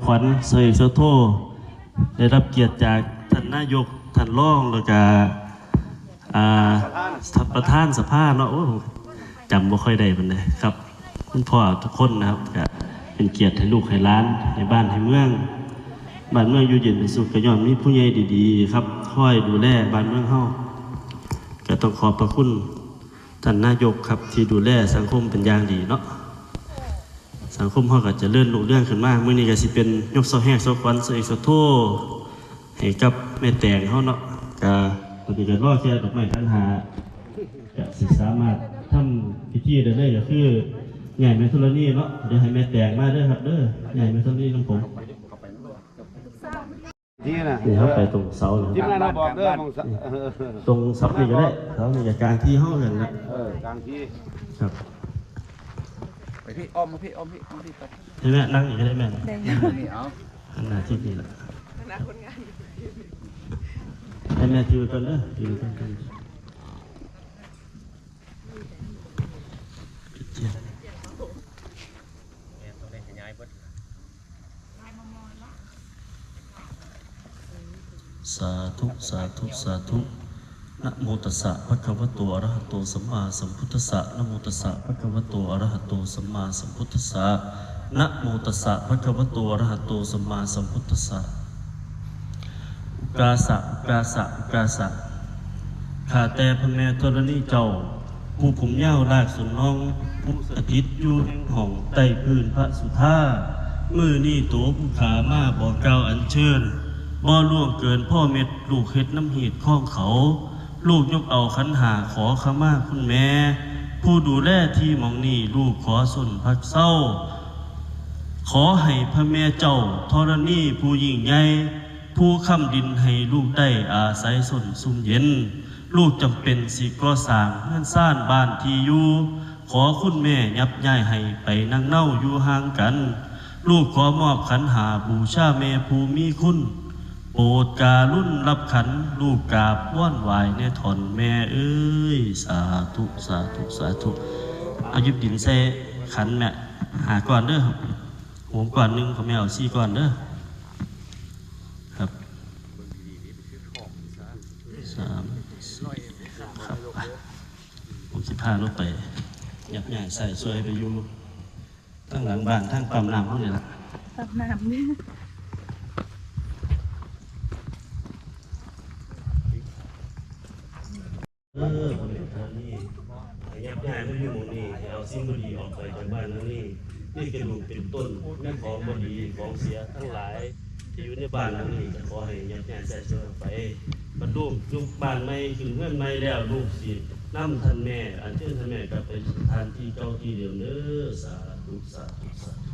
ขวัญเสยโซโทได้รับเกียรติจากท่านนายกท่านรองแล้วก็อ่าประธานสภาเนาะโอ้จำบ่ค่อยได้มันเลยครับคุณพ่อทุกคนนะครับก็เป็นเกียรติให้ลูกให้หล้านในบ้านให้เมืองบ้านเมืองอยู่เย็นเป็นสุขก็ย้อนมีผู้ใหญ่ดีๆ ครับคอยดูแลบ้านเมืองเฮาก็ต้องขอบพระคุณท่านนายกครับที่ดูแลสังคมเป็นอย่างดีเนาะ สังคมเขาก็จะเลื่อนลุเรื่องขึ้นมากมื่อนี้ก็สิเป็นยกโซแห้งโซควันโซเอกโซโทให้กับแม่แตงเขาเนาะก็ปฏิกิริยาแค่ดอกไม้ทันหาก็สิสามารถทำพิธีได้เลยก็คือใหญ่แม่ธรณีเนาะเดี๋ยวให้แม่แตงมาเด้อครับเด้อใหญ่แม่ธรณีของผมที่น่ะนี่เขาไปตรงเสาเลยทีมงานเราบอกเด้อมองสะเออตรงเสานี่ก็ได้เสานี่ก็กลางที่ห้องกันนะเออกลางที่ครับ ไปพี่อ้อมมาพี่อ้อมพี่อ้อมพี่ไปให้แม่นั่งอีกก็ได้แม่นะนี่เอาอันหน้าที่นี่แหละให้แม่ถือกันเด้อถือกันกันเจ็ดสาธุสาธุสาธุ นะโมตัสสะภะคะวะโตอะระหะโตสัมมาสัมพุทธัสสะนะโมตัสสะภะคะวะโตอะระหะโตสัมมาสัมพุทธัสสะนะโมตัสสะภะคะวะโตอะระหะโตสัมมาสัมพุทธัสสะอุกาสะอุกาสะอุกาสะข้าแต่พระแม่ธรณีเจ้า ผู้ผมยาวลากสุนน้องผู้สถิตอยู่แห่งห้องใต้พื้นพระสุธามือนี่ตัวผู้ขามาบอกเกล่าอัญเชิญบ่ล่วงเกินพ่อเม็ดลูกเฮ็ดน้ำเหีดข้องเขา ลูกยกเอาขันหาขอขมาคุณแม่ ผู้ดูแลที่มองนี่ลูกขอส่นพักเศร้า ขอให้พระแม่เจ้าธรณีผู้ยิ่งใหญ่ผู้ค้ำดินให้ลูกได้อาศัยสนซุ่มเย็น ลูกจำเป็นสิก่อสร้างเงื่อนซ่านบ้านที่อยู่ขอคุณแม่ยับย้ายให้ไปนั่งเน่าอยู่ห่างกัน ลูกขอมอบขันหาบูชาแม่ผู้มีคุณ โปรดการุณรับขันลูกกาบว่อนวายในถอนแม่เอ้ย สาธุสาธุสาธุเอายิบดินใส่ขันแม่หาก่อนเด้อหัวก่อนหนึงเขาไม่เอาซี่ก่อนเด้อครับสามครับผมสิพาลูกไปยับย่างใส่ช่วยไปอยู่ทั้งหลังบ้านทั้งปั๊มน้ำพวกนี้ละตักน้ำเนี่ย เออคนเดียวเท่านี้ยับย้ายมาอยู่หมู่นี้ให้เอาสิ่งบดีออกไปจากบ้านหลังนี้นี่เป็นลูกเป็นต้นแม่ของบดีของเสียทั้งหลายที่อยู่ในบ้านหลังนี้ขอให้ยับย้ายใส่ช่วยอไปบรรลุยุคบ้านใหม่ขึ้นเงื่อนใหม่แล้วลูกสิน้ำท่านแม่ อันเชิญท่านแม่กลับไปสถานที่เจ้าที่เดิมเด้อสาธุสาธุสาธุ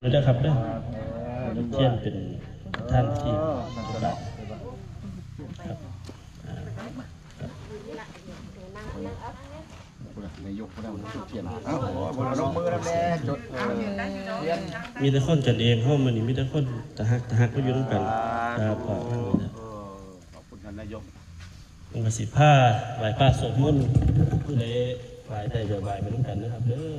ไม่ได้ครับเด้อน้ำเทียนเป็นท่านที่ครับายกพ ลังจุดเทียนเอ้าบนลงมือแล้วแม่จุดเทียนมีแต่คนกันเองห้องมันนี่มีแต่คนตะฮักตะฮักก็อยู่ด้วยกันครับพอทั้งหมดนะขอบคุณท่านนายกองค์สิผ้าไหวป้าสวดมนต์ผู้ใดไหวได้จะไหวไปด้วยกันนะครับเด้อ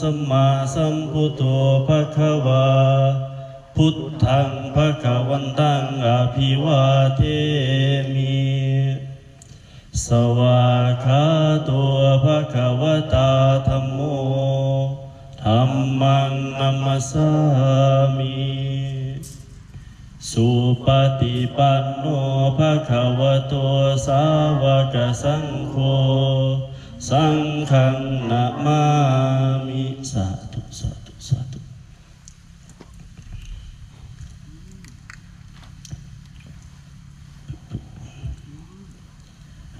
สัมมาสัมพุทโธภะคะวะพุทธังภะคะวันตังอภิวาเทมิ สวากขาตัวภะคะวตาธรรมโมธรรมังนัมสสามิสุปฏิปันโนภะคะวะโตสาวกสังโฆ สังฆังนะมามิสาธุสาธุสาธุ อั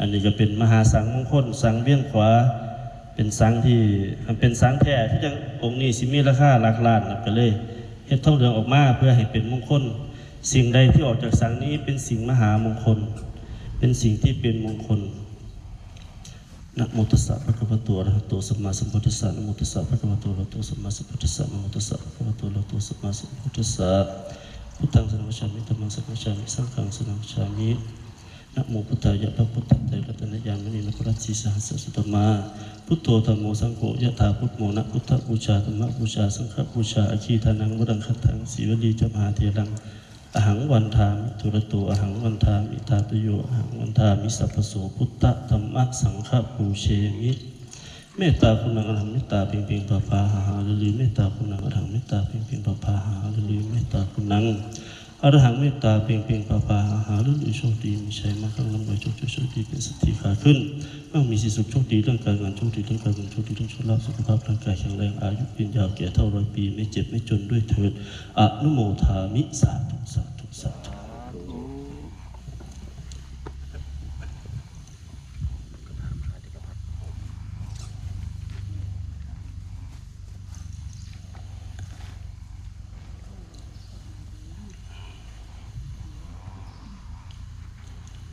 นนี้ก็เป็นมหาสังมงคลสังเวียนขวา เป็นสังที่มันเป็นสังแท้ที่จังองค์นี้สิมีราคาหลักล้านนะก็เลยเฮ็ดทองเหลืองออกมาเพื่อให้เป็นมงคล สิ่งใดที่ออกจากสังนี้เป็นสิ่งมหามงคล เป็นสิ่งที่เป็นมงคลนะโมตัสสะภะคะวะโตอะระหะโตสัมมาสัมพุทธัสสะนะโมตัสสะภะคะวะโตอะระหะโตสัมมาสัมพุทธัสสะนะโมตัสสะภะคะวะโตอะระหะโตสัมมาสัมพุทธัสสะพุทธังสรณังคัจฉามิธัมมังสรณังคัจฉามิสังฆังสรณังคัจฉามิ นะโมพุทธายะพระพุทธไตรรัตนยามณีนะพระสีสหัสสุตมา พุทโธธรรมโมสังโฆยะถาพุทโมนะพุทธบูชาธรรมบูชาสังฆบูชาอาคีทานังวรังคัตถังสีวลีจมหาเทรังอหังวันทามิทุระโตอหังวันทามิตาตุโยอหังวันทามิสัพพโสพุทธธรรมะสังฆปูเชมิเมตตาคุณังอรหังเมตตาเพียงเพียงปะปาหาหาลือเมตตาคุณังอรหังเมตตาเพียงเพียงปะปาหาหาลือเมตตาคุณัง อรหังเมตตาเพียงเพียงปาปาอาหาลือลือโชคดีมีชัยมากข้างลำบากโชคโชคดีเป็นสติขาขึ้นมั่งมีสิสุขโชคดีเรื่องการงานโชคดีเรื่องการเงินโชคดีเรื่องโชคลาภสุขภาพร่างกายแข็งแรงอายุยืนยาวแก่เท่าร้อยปี ไม่เจ็บไม่จนด้วยเถิดอนุโมทามิสาธุสาธุสาธุ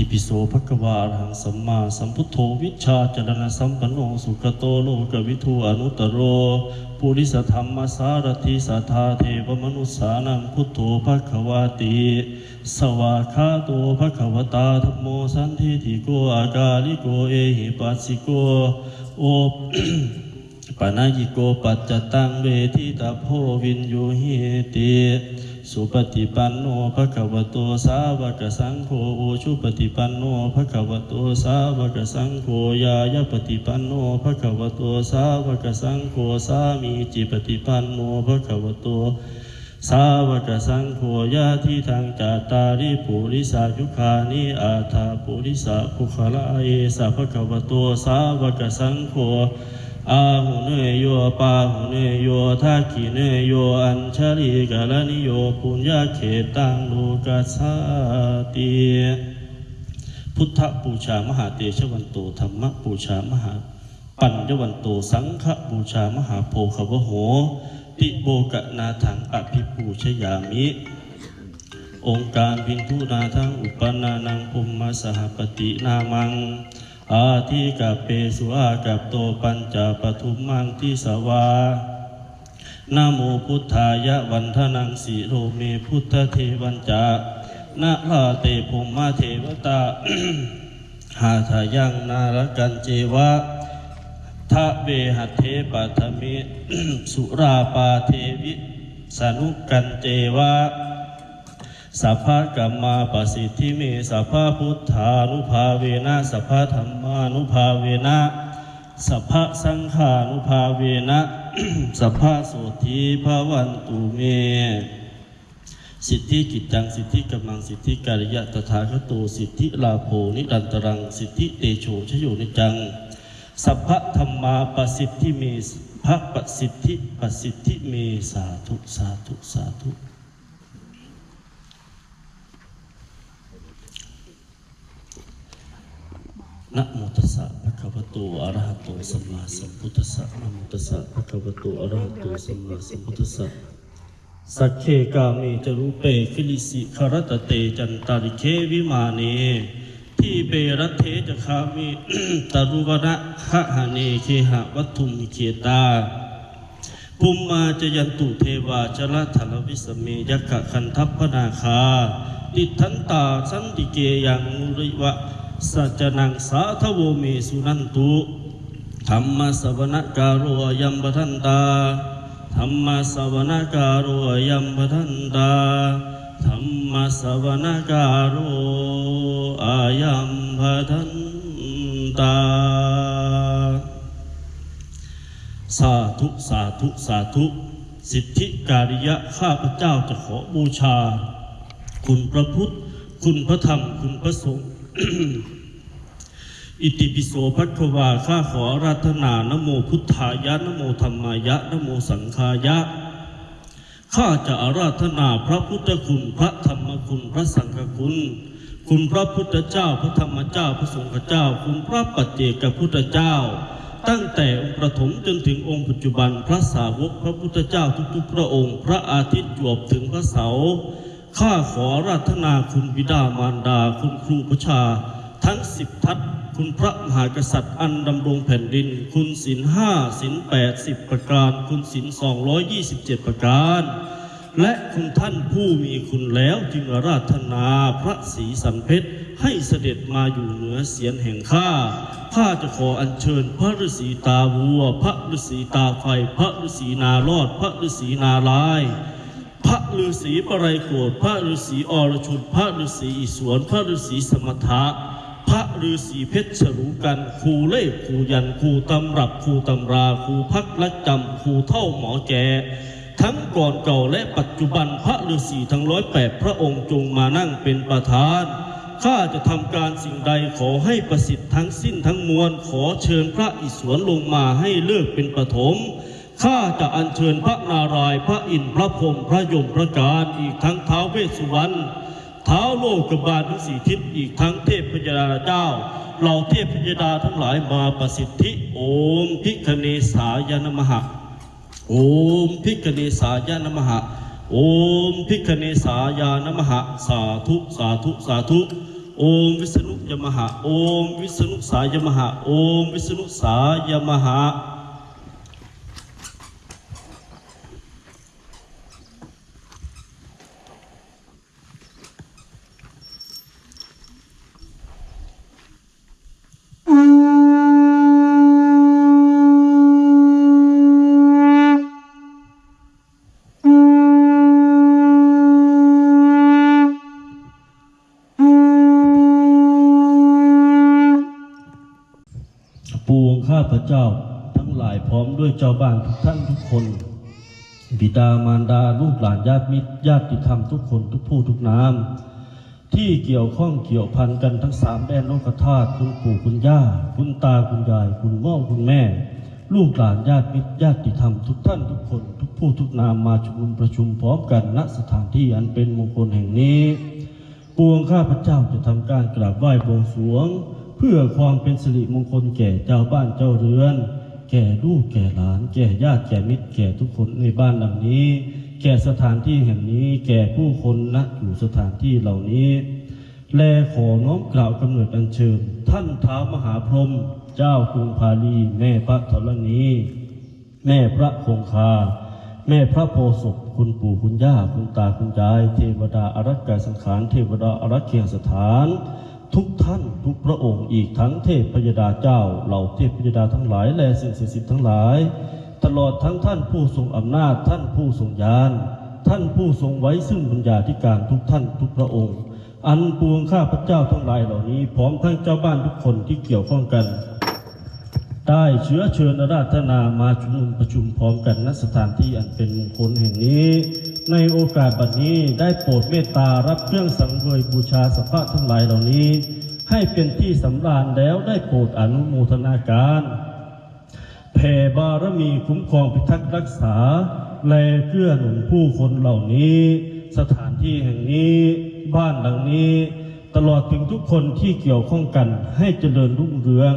ติปิโสภะควะอะระหังสัมมาสัมพุทโธวิชาจรณะสัมปันโนสุขโตโลกวิทูอนุตโรปุริสธรรมสารถิสัทธาเทวมนุสานังพุทโธภะคะวะติ สวากขาโตภะคะวตาธัมโมสันทิติโกอากาลิโกเอหิปัสสิโกโอปนายิโกปัจจตังเวทิตาโพวินยูหิติ สุปฏิปันโนภะคะวะโตสาวกสังโฆโอชุปฏิปันโนภะคะวะโตสาวกสังโฆยายาปฏิปันโนภะคะวะโตสาวกสังโฆสามีจิปฏิปันโนภะคะวะโตสาวกสังโฆญาทิทางจาตาริปุริสายุคานิอาทาปุริสาภุคละเอสะภะคะวะโตสาวกสังโฆ อาหุเนยโยปาหุเนยโยทักขิเนยโยอัญชลิกาลนิโยปุญญาเขตังโลกัสสาติพุทธบูชามหาเตชะวันโตธรรมบูชามหาปัญญวันโตสังฆบูชามหาโพคาวโหติโบกะนาถังอภิปูชยามิ องค์การพินทุนาทังอุปนานังพุมมาสหปฏินามัง อาทิกับเปสุอากับโตปัญจปทุมมังทิสวานะโมพุทธายะวันทนังสีโรเมพุทธเทวันจานะลาเตภุมมาเทวตาหาทายังนารกันเจวะทะเวหัเทปัทมิสุราปาเทวิสนุกันเจวะ สัพพะกัมมาปสิทธิเมสัพพะพุทธานุภาเวนะสัพพะธรรมานุภาเวนะสัพพะสังฆานุภาเวนะสัพพะโสธีภาวันตุเม สิทธิกิจจังสิทธิกำลังสิทธิกาลยะตถาคตสิทธิลาโภนิรันตรัง สิทธิเตโชชโยนิจัง สัพพะธรรมาปสิทธิเมพระปสิทธิปสิทธิเมสาธุสาธุสาธุ นะโมตัสสะภะคะวะโตอะระหะโตสัมมาสัมพุทธัสสะนะโมตัสสะภะคะวะโตอะระหะโตสัมมาสัมพุทธัสสะสักเคกาเมจรูเปคิลิสิคารตเตจันตาริเควิมาเนที่เบรัตเทจะคามิตรุวนะขะหะเนเคหะวัตถุมิเคตาภูมมาจยันตุเทวาจละธนวิสเมยักะคันทัพพนาคาติทันตาสันติเกยังมุริวะ สัจนังสาทโวเมสุนันตุธรรมสวนการโรยัมปทันตาธรรมสวนการโรยัมปทันตาธรรมสวนการโรอายัมปทันตา สาธุสาธุสาธุสิทธิการิยะข้าพเจ้าจะขอบูชา คุณพระพุทธ คุณพระธรรม คุณพระสงฆ์ อิติปิโสภัควาข้าขอราธนานโมพุทธายะนโมธรรมายะนโมสังฆายะ ข้าจะอาราธนาพระพุทธคุณพระธรรมคุณพระสังฆคุณ คุณพระพุทธเจ้าพระธรรมเจ้าพระสงฆ์เจ้า คุณพระปัจเจกพุทธเจ้า ตั้งแต่องค์ประถมจนถึงองค์ปัจจุบันพระสาวกพระพุทธเจ้าทุกๆ พระองค์ พระอาทิตย์จวบถึงพระเสาร์ ข้าขอราธนาคุณบิดามารดา คุณครูประชา ทั้งสิบทัศคุณพระมหากษัตริย์อันดำรงแผ่นดิน คุณศิลห้าศิลแปดสิบประการ คุณศิลสองร้อยยี่สิบเจ็ดประการ และคุณท่านผู้มีคุณแล้วจึงราธนาพระศรีสันเพชรให้เสด็จมาอยู่เหนือเสียนแห่งข้า ข้าจะขออัญเชิญพระฤาษีตาวัว พระฤาษีตาไฟ พระฤาษีนารอด พระฤาษีนาลาย พระฤาษีปไรโกรธพระฤาษีอรชุนพระฤาษีอิศวรพระฤาษีสมถะพระฤาษีเพชรฉรูกันครูเล่ครูยันครูตำรับครูตำราครูพักและจำครูเท่าหมอแก่ทั้งก่อนเก่าและปัจจุบันพระฤาษีทั้งร้อยแปดพระองค์จงมานั่งเป็นประธานข้าจะทำการสิ่งใดขอให้ประสิทธิ์ทั้งสิ้นทั้งมวลขอเชิญพระอิศวรลงมาให้เลิกเป็นปฐม ข้าจะอัญเชิญพระนารายณ์พระอินทร์พระพรหมพระยมพระการอีกทั้งท้าวเวสสุวรรณท้าวโลกบาลทั้งสี่ทิศอีกทั้งเทพพยดาเจ้าเหล่าเทพพยดาทั้งหลายมาประสิทธิโอมพิคเนสายนมหะโอมพิกเนสายานมหะโอมพิกเนสายานมหะสาธุสาธุสาธุโอมวิษณุยมหะโอมวิษณุสายมหะโอมวิษณุสายมหะ เจ้าทั้งหลายพร้อมด้วยเจ้าบ้านทุกท่านทุกคน บิดามารดาลูกหลานญาติมิตรญาติธรรมทุกคนทุกผู้ทุกนามที่เกี่ยวข้องเกี่ยวพันกันทั้งสามแดนโลกธาตุคุณปู่คุณย่า คุณตาคุณยาย คุณพ่อคุณแม่ ลูกหลานญาติมิตรญาติธรรมทุกท่านทุกคน ทุกผู้ทุกนามมาชุมนุมประชุมพร้อมกันณสถานที่อันเป็นมงคลแห่งนี้ ปวงข้าพเจ้าจะทำการกราบไหว้บวงสรวง เพื่อความเป็นสิริมงคลแก่เจ้าบ้านเจ้าเรือน แก่ลูกแก่หลาน แก่ญาติแก่มิตร แก่ทุกคนในบ้านหลังนี้ แก่สถานที่แห่งนี้ แก่ผู้คนณอยู่สถานที่เหล่านี้ แลขอน้อมกล่าวกำเนิดอัญเชิญ ท่านท้าวมหาพรหมเจ้ากรุงพาลีแม่พระธรณี แม่พระคงคา แม่พระโพศพคุณปู่คุณย่าคุณตาคุณยาย เทวดาอารักกายสังขาร เทวดาอารักเคียงสถาน ทุกท่านทุกพระองค์อีกทั้งเทพพยดาเจ้า เหล่าเทพพยดาทั้งหลายและสิ่งศักดิ์สิทธิ์ทั้งหลาย ตลอดทั้งท่านผู้ทรงอำนาจท่านผู้ทรงญาณท่านผู้ทรงไว้ซึ่งบุญญาธิการทุกท่านทุกพระองค์ อันปวงข้าพระเจ้าทั้งหลายเหล่านี้ พร้อมทั้งเจ้าบ้านทุกคนที่เกี่ยวข้องกัน ได้เชื้อเชิญราธนามาชุมนุมประชุมพร้อมกันณสถานที่อันเป็นมงคลแห่งนี้ ในโอกาสบัดนี้ได้โปรดเมตตารับเครื่องสังเวยบูชาสัพพะทั้งหลายเหล่านี้ ให้เป็นที่สำราญแล้วได้โปรดอนุโมทนาการแผ่บารมีคุ้มครองพิทักษ์รักษา แลเกื้อหนุนผู้คนเหล่านี้ สถานที่แห่งนี้บ้านหลังนี้ ตลอดถึงทุกคนที่เกี่ยวข้องกันให้เจริญรุ่งเรือง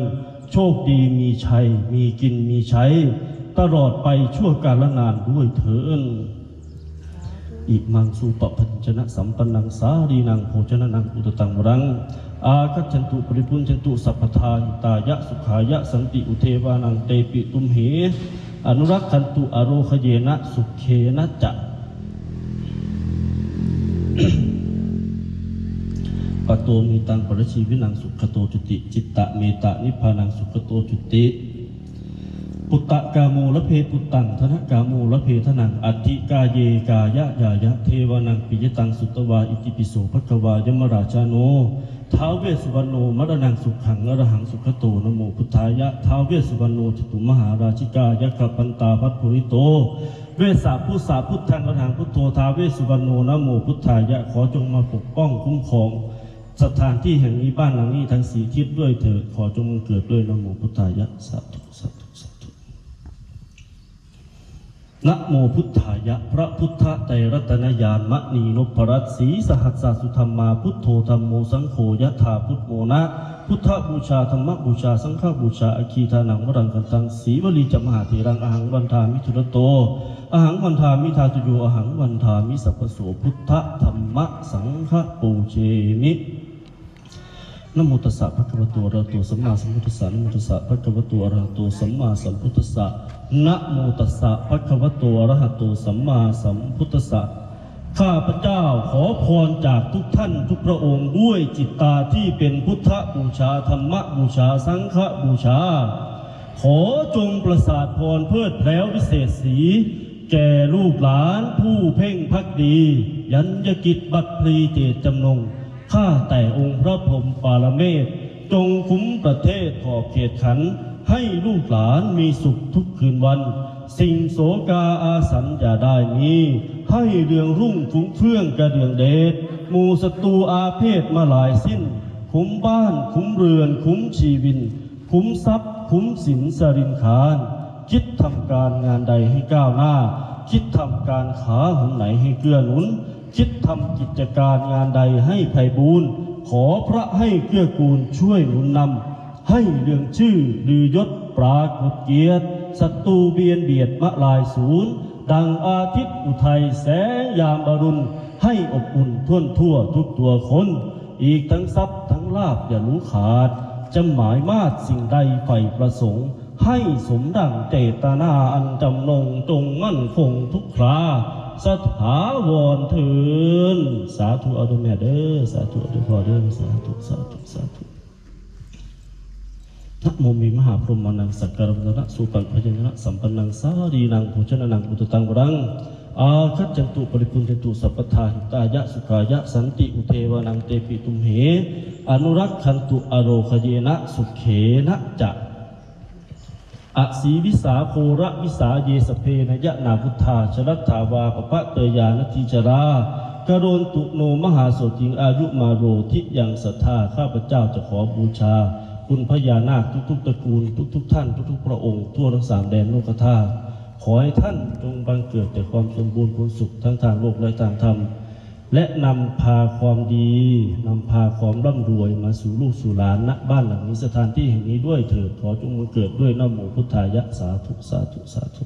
โชคดีมีชัย มีกินมีใช้ ตลอดไปชั่วกาลนานด้วยเถิน อิมังสุปพัญชนะสัมปันนังสารีนังโภชนะนังอุตตังรังอาคัจฉันตุปริพุนฉันตุสัพพทาหิตายะสุขายะสันติอุเทวานังเตปิตุมเหอนุรักขันตุอโรคเยนะสุขเคนะจะปะโตมีตังปรชีวินังสุขโตจุติ จิตตะเมตะนิพพานังสุขโตจุติ ปุตตะกาโมละเพปุตตังธนกาโมละเพทนังอัติกาเยกายะยายะเทวานังปิยตังสุตวาอิติปิโสภควายมราชาโนท้าวเวสสุวรรณโนมรณังสุขังอรหังสุขโตนะโมพุทธายะท้าวเวสสุวรรณโนจตุมหาราชิกายะขปันตาพัทภูริโต เวสสาพุสาพุทธังอรหังพุทโธท้าวเวสสุวรรณโนนะโมพุทธายะขอจงมาปกป้องคุ้มครองสถานที่แห่งนี้บ้านหลังนี้ทั้งสีทิศด้วยเถิดขอจงเกิดด้วยนโมพุทธายะสาธุสาธุสาธุ นะโมพุทธายะ พระพุทธไตรรัตนญาณมณีนพรัตน์ศรีสหัสสสุธรรมาพุทโธธรรมโมสังโฆยะถาพุทโมนะ พุทธบูชาธรรมบูชา สังฆบูชาอาคีทานังวรังกันตังสีวลีจมหาเถรังอหังวันทามิทุระโตอหังวันทามิทาตุโยอหังวันทามิสัพพโสพุทธธรรมสังฆปูเชมินโมตัสสะภะคะวะโตอะระหะโตสัมมาสัมพุทธัสสะนโมตัสสะภะคะวะโตอะระหะโตสัมมาสัมพุทธัสสะ นะโมตัสสะภะคะวะโตอะระหะโตสัมมาสัมพุทธัสสะข้าพเจ้าขอพรจากทุกท่านทุกพระองค์ด้วยจิตตาที่เป็นพุทธบูชาธรรมบูชาสังฆบูชา ขอจงประสาทพรเพิดแพล้ววิเศษสี แก่ลูกหลานผู้เพ่งพักดี ยัญญกิจบัตรพลีเจตจำนงข้าแต่องค์พระพรหมปารเมศจงคุ้มประเทศขอบเขตขัน ให้ลูกหลานมีสุขทุกคืนวัน สิ่งโสกาอาสันอย่าได้มีให้เรืองรุ่งฟุ้งเฟื่องกระเดืองเดชหมู่ศัตรูอาเพศมาหลายสิ้น คุ้มบ้านคุ้มเรือนคุ้มชีวิน คุ้มทรัพย์คุ้มสินสรินคารคิดทำการงานใดให้ก้าวหน้า คิดทำการขาหนไหนให้เกื้อหนุน คิดทำกิจการงานใดให้ไพบูรณ์ขอพระให้เกื้อกูลช่วยหนุนนำ ให้เรื่องชื่อลือยศปรากฏเกียรติศัตรูเบียนเบียดมะลายศูนย์ดังอาทิตย์อุทัยแสงยามอรุณ ให้อบอุ่นท่วนทั่วทุกตัวคน อีกทั้งทรัพย์ทั้งลาบอย่ารู้ขาดจะหมายมาดสิ่งใดใฝ่ประสงค์ ให้สมดังเจตนาอันจำนงจงมั่นคงทุกคราสถาวรเถินสาธุอาตัวแม่เด้อสาธุอาตัวพ่อเด้อสาธุสาธุสาธุ นะโมมีมหาพรหมานังสักการะนะสุปันพยัญชนะสัมปันนังสารีนังโภชนะนังอุตตังวรังอาคัจจันตุปริปุณจตุสัพพทาหิตายะสุขายะสันติอุเทวานังเตปิตุมเหอนุรักขันตุอโรคเยนะสุเขนะจะอสีวิสาโคระวิสาเยสเพนยะนาพุทธาชรัตถาวาปปะเตยานทีจรากโรนตุโนมหาโสติงอายุมาโรทิยังศรัทธาข้าพเจ้าจะขอบูชา คุณพญานาคทุกๆตระกูล ทุก ๆ ท่าน ทุกๆพระองค์ทั่วทั้งสามแดนโลกธาตุขอให้ท่านจงบังเกิดแต่ความสมบูรณ์ผลสุขทั้งทางโลกและทางธรรม และนำพาความดีนำพาความร่ำรวยมาสู่ลูกสู่หลานณบ้านหลังนี้สถานที่แห่งนี้ด้วยเถิดขอจงบังเกิดด้วยนะโมพุทธายะสาธุสาธุสาธุ